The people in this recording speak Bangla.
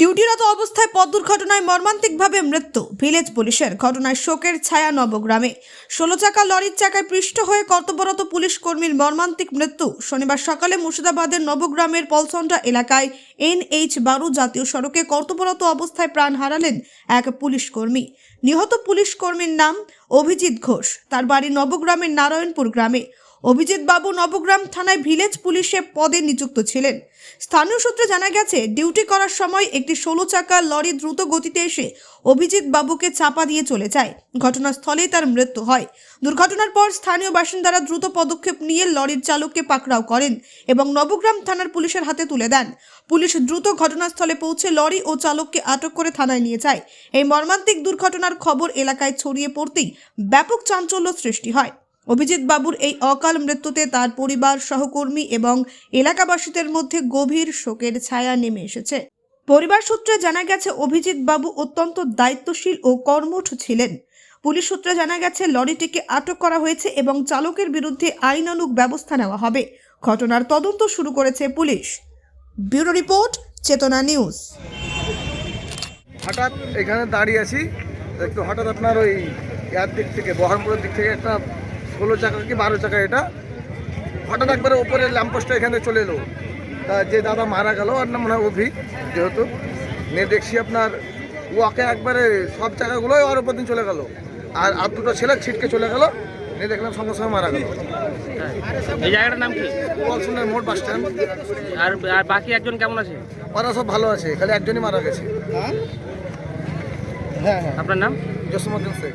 ডিউটিরত অবস্থায় পথ দুর্ঘটনায় মর্মান্তিকভাবে মৃত্যু। ভিলেজ পুলিশের ঘটনায় শোকের ছায়া নবগ্রামে। ষোলো চাকা লরির চাকায় পৃষ্ঠ হয়ে কর্তব্যরত পুলিশ কর্মীর মর্মান্তিক মৃত্যু। শনিবার সকালে মুর্শিদাবাদের নবগ্রামের পলসন্ডা এলাকায় এনএইচ বারো জাতীয় সড়কে কর্তব্যরত অবস্থায় প্রাণ হারালেন এক পুলিশ কর্মী। নিহত পুলিশ কর্মীর নাম অভিজিৎ ঘোষ। তার বাড়ি নবগ্রামের নারায়ণপুর গ্রামে। অভিজিৎ বাবু নবগ্রাম থানায় ভিলেজ পুলিশে পদে নিযুক্ত ছিলেন। স্থানীয় সূত্রে জানা গেছে, ডিউটি করার সময় একটি ষোলো চাকা লরি দ্রুত গতিতে এসে অভিজিৎ বাবুকে চাপা দিয়ে চলে যায়। ঘটনাস্থলেই তার মৃত্যু হয়। দুর্ঘটনার পর স্থানীয় বাসিন্দারা দ্রুত পদক্ষেপ নিয়ে লরির চালককে পাকড়াও করেন এবং নবগ্রাম থানার পুলিশের হাতে তুলে দেন। পুলিশ দ্রুত ঘটনাস্থলে পৌঁছে লরি ও চালককে আটক করে থানায় নিয়ে যায়। এই মর্মান্তিক দুর্ঘটনার খবর এলাকায় ছড়িয়ে পড়তেই ব্যাপক চাঞ্চল্য সৃষ্টি হয়। অভিজিৎ বাবুর এই অকাল মৃত্যুতে তার পরিবার, সহকর্মী এবং এলাকাবাসীদের মধ্যে গভীর শোকের ছায়া নেমে এসেছে। পরিবার সূত্রে জানা গেছে, অভিজিৎ বাবু অত্যন্ত দায়িত্বশীল ও কর্মঠ ছিলেন। পুলিশ সূত্রে জানা গেছে, লরিটিকে আটক করা হয়েছে এবং চালকের বিরুদ্ধে আইনানুগ ব্যবস্থা নেওয়া হবে। ঘটনার তদন্ত শুরু করেছে police. Bureau report, Chetana news. হঠাৎ এখানে দাঁড়িয়ে আছি। একটু হঠাৎ আপনার ওই ইয়ার দিক থেকে, বহরমপুরের দিক থেকে একটা ষোলো চাকা কি বারো চাকা এটা? হঠাৎ একবারে ওপরে ল্যাম্পোস্টটা এখানে চলে এলো। তা যে দাদা মারা গেল আর নাম মনে হয় অভি যেহেতু। নিয়ে দেখছি আপনার ওয়াকে একবারে সব চাকাগুলোই ওর উপর দিন চলে গেল। আর আর দুটো ছেলে ছিটকে চলে গেল। নিয়ে দেখলাম সঙ্গে সঙ্গে মারা গেল। এই জায়গাটার নাম কি? পলসনের মোট বাস স্ট্যান্ড আর আর বাকি একজন কেমন আছে? ওরা সব ভালো আছে খালি একজনই মারা গেছে। হ্যাঁ হ্যাঁ। আপনার নাম? জসমুদ্দিন শেখ।